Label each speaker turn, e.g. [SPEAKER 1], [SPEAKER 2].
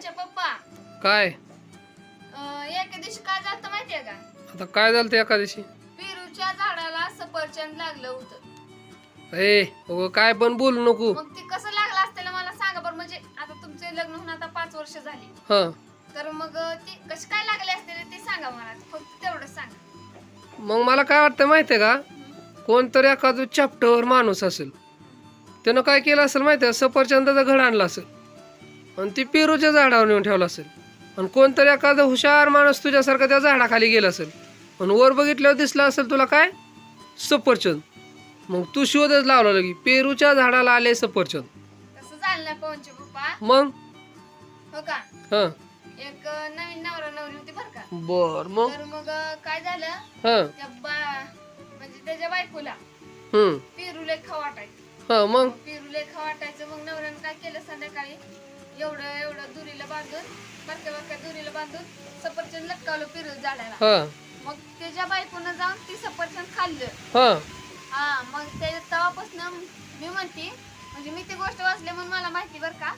[SPEAKER 1] पवनच्या पप्पा?
[SPEAKER 2] काय?
[SPEAKER 1] अं, एके दिवशी काय झालं माहितीये का?
[SPEAKER 2] आता काय झालं ते एका दिवशी?
[SPEAKER 1] पेरूच्या झाडाला सफरचंद लागलं होतं.
[SPEAKER 2] ए अगं काय पण बोलू नको.
[SPEAKER 1] मग ते कसं लागलं असतं मला सांगा बरं. म्हणजे आता तुमचे लग्न होऊन आता पाच वर्ष झाली.
[SPEAKER 2] हा.
[SPEAKER 1] तर मग ते कसे काय लागले असतील ते सांगा मला. फक्त तेवढंच सांगा.
[SPEAKER 2] मग मला काय वाटतं माहितीये का? कोणतरी एखादं चॅप्टर माणूस असेल. त्यानं काय केलं असेल माहिती आहे सफरचंदाचं घड आणलं असेल. आणि ती पेरूच्या झाडावर नेऊन ठेवलं असेल. आणि कोणतरी एखादं हुशार माणूस तुझ्यासारखा त्या झाडाखाली गेला असेल. आणि वर बघितल्यावर दिसलं असेल तुला काय? सफरचंद. मग तू शोधच लावला लगी. पेरूच्या झाडाला आले सफरचंद.
[SPEAKER 1] तसं झालं ना पवनचे पप्पा.
[SPEAKER 2] मग?
[SPEAKER 1] हो का?
[SPEAKER 2] हां.
[SPEAKER 1] एक अं, नवीन नवरा नवरी होती बरं का.
[SPEAKER 2] बर मग?
[SPEAKER 1] तर मग अं, काय झालं?
[SPEAKER 2] हां.
[SPEAKER 1] त्या बा म्हणजे त्याच्या बायकोला
[SPEAKER 2] हम्म.
[SPEAKER 1] खाऊ वाटायचं.
[SPEAKER 2] हां मग?
[SPEAKER 1] खाऊ वाटायचं. मग नवऱ्यानं काय केलं? संध्याकाळी एवढं एवढं दुरीला बांधून बारक्या बारक्या दुरीला बांधून सफरचंद लटकावलं पेरू झाडाला.
[SPEAKER 2] हां.
[SPEAKER 1] मग त्याच्या बायकोनं जाऊन ती सफरचंद खाल्लं.
[SPEAKER 2] हां.
[SPEAKER 1] हा मग त्याच्या तेव्हापासून मी म्हणते म्हणजे मी ती गोष्ट वाचली म्हणून मला माहिती बरं का.